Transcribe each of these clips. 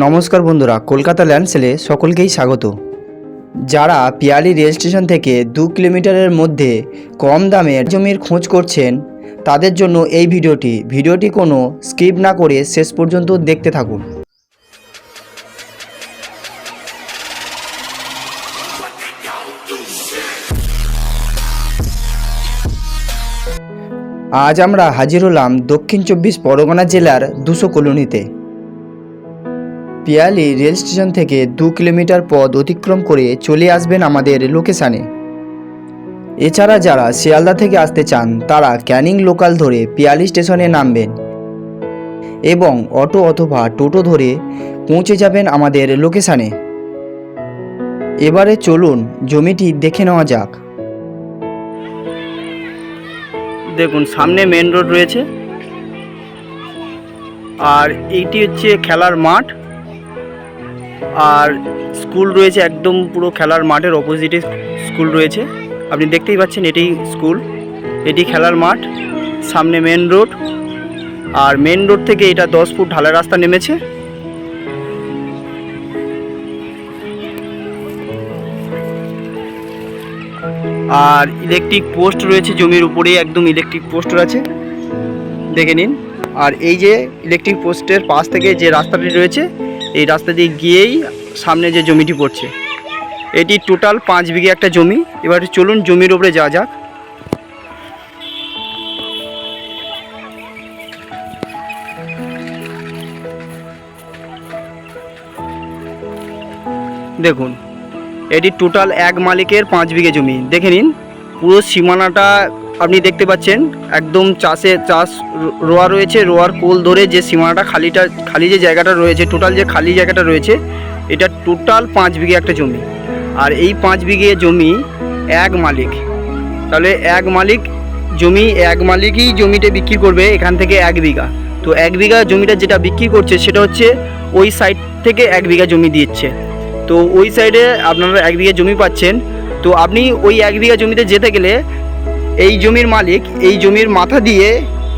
নমস্কার বন্ধুরা, কলকাতা ল্যান্ড সেলে সকলকেই স্বাগত। যারা পিয়ালি রেল স্টেশন থেকে দু কিলোমিটারের মধ্যে কম দামে জমির খোঁজ করছেন, তাদের জন্য এই ভিডিওটি। ভিডিওটি কোনো স্কিপ না করে শেষ পর্যন্ত দেখতে থাকুন। আজ আমরা হাজির হলাম দক্ষিণ চব্বিশ পরগনা জেলার দুশো কলোনিতে। পিয়ালি রেল স্টেশন থেকে দু কিলোমিটার পথ অতিক্রম করে চলে আসবেন আমাদের লোকেশানে। এছাড়া যারা শিয়ালদা থেকে আসতে চান, তারা ক্যানিং লোকাল ধরে পিয়ালি স্টেশনে নামবেন এবং অটো অথবা টোটো ধরে পৌঁছে যাবেন আমাদের লোকেশানে। এবারে চলুন, জমিটি দেখে নেওয়া যাক। দেখুন, সামনে মেন রোড রয়েছে। আর এইটি হচ্ছে খেলার মাঠ। আর স্কুল রয়েছে একদম পুরো খেলার মাঠের অপোজিটে স্কুল রয়েছে। আপনি দেখতেই পাচ্ছেন এটি স্কুল। এটি খেলার মাঠ, সামনে মেন রোড আর মেন রোড থেকে এটা দশ ফুট ঢালা রাস্তা নেমেছে। আর ইলেকট্রিক পোস্ট রয়েছে জমির উপরেই, একদম ইলেকট্রিক পোস্ট আছে। দেখে নিন। আর এই যে ইলেকট্রিক পোস্টের পাশ থেকে যে রাস্তাটি রয়েছে এই রাস্তা দিয়ে গিয়েই সামনে যে জমিটি পড়ছে, এটি টোটাল পাঁচ বিঘে একটা জমি। এবার চলুন জমির উপরে যাওয়া যাক। দেখুন, এটি টোটাল এক মালিকের পাঁচ বিঘে জমি। দেখে নিন, পুরো সীমানাটা আপনি দেখতে পাচ্ছেন, একদম চাষে, চাষ রোয়া রয়েছে, রোয়ার কোল ধরে যে সীমানাটা খালিটা, খালি যে জায়গাটা রয়েছে টোটাল যে খালি জায়গাটা রয়েছে, এটা টোটাল পাঁচ বিঘে একটা জমি। আর এই পাঁচ বিঘে জমি এক মালিক। তাহলে এক মালিক জমি, এক মালিকই জমিটা বিক্রি করবে এখান থেকে এক বিঘা। তো এক বিঘা জমিটা যেটা বিক্রি করছে, সেটা হচ্ছে ওই সাইড থেকে এক বিঘা জমি দিচ্ছে। তো ওই সাইডে আপনারা এক বিঘা জমি পাচ্ছেন। তো আপনি ওই এক বিঘা জমিতে যেতে গেলে এই জমির মালিক এই জমির মাথা দিয়ে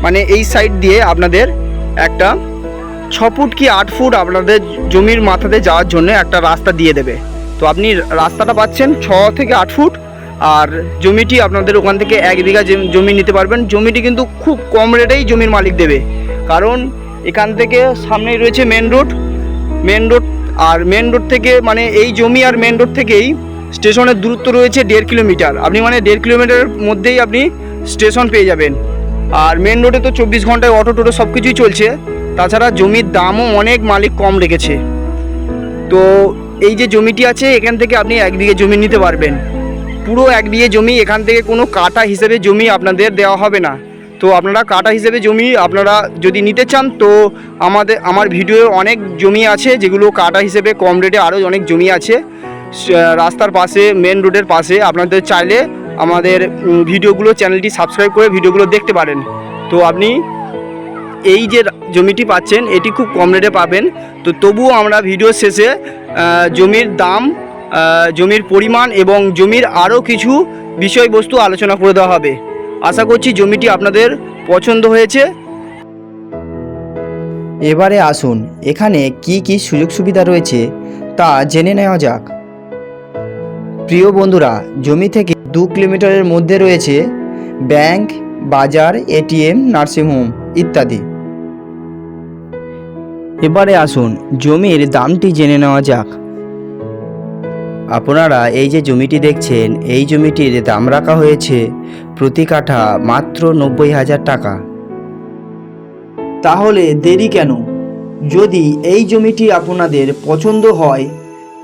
মানে এই সাইড দিয়ে আপনাদের একটা ছ ফুট কি আট ফুট আপনাদের জমির মাথাতে যাওয়ার জন্য একটা রাস্তা দিয়ে দেবে। তো আপনি রাস্তাটা পাচ্ছেন ছ থেকে আট ফুট আর জমিটি আপনাদের ওখান থেকে এক বিঘা জমি নিতে পারবেন। জমিটি কিন্তু খুব কম রেটেই জমির মালিক দেবে। কারণ এখান থেকে সামনেই রয়েছে মেন রোড মেন রোড আর মেন রোড থেকে মানে এই জমি আর মেন রোড থেকেই স্টেশনের দূরত্ব রয়েছে দেড় কিলোমিটার। আপনি মানে দেড় কিলোমিটারের মধ্যেই আপনি স্টেশন পেয়ে যাবেন। আর মেন রোডে তো চব্বিশ ঘন্টায় অটো টোটো সব কিছুই চলছে। তাছাড়া জমির দামও অনেক মালিক কম রেখেছে। তো এই যে জমিটি আছে, এখান থেকে আপনি এক বিঘে জমি নিতে পারবেন। পুরো এক বিঘে জমি, এখান থেকে কোনো কাটা হিসেবে জমি আপনাদের দেওয়া হবে না। তো আপনারা কাটা হিসেবে জমি আপনারা যদি নিতে চান, তো আমাদের, আমার ভিডিও অনেক জমি আছে যেগুলো কাটা হিসেবে কম রেটে আরও অনেক জমি আছে। রাস্তার পাশে মেন রোডের পাশে। আপনাদের চাইলে আমাদের ভিডিওগুলো চ্যানেলটি সাবস্ক্রাইব করে ভিডিওগুলো দেখতে পারেন। তো আপনি এই যে জমিটি পাচ্ছেন, এটি খুব কম রেটে পাবেন। তো তবুও আমরা ভিডিও শেষে জমির দাম জমির পরিমাণ এবং জমির আরও কিছু বিষয়বস্তু আলোচনা করে দেওয়া হবে। আশা করছি জমিটি আপনাদের পছন্দ হয়েছে। এবারে আসুন, এখানে কি কি সুযোগ সুবিধা রয়েছে তা জেনে নেওয়া যাক। প্রিয় বন্ধুরা, জমি থেকে দু কিলোমিটারের মধ্যে রয়েছে ব্যাংক, বাজার এটিএম নার্সিংহোম ইত্যাদি। এবারে আসুন জমির দামটি জেনে নেওয়া যাক। আপনারা এই যে জমিটি দেখছেন, এই জমিটির দাম রাখা হয়েছে প্রতি কাঠা মাত্র নব্বই হাজার টাকা। তাহলে দেরি কেন? যদি এই জমিটি আপনাদের পছন্দ হয়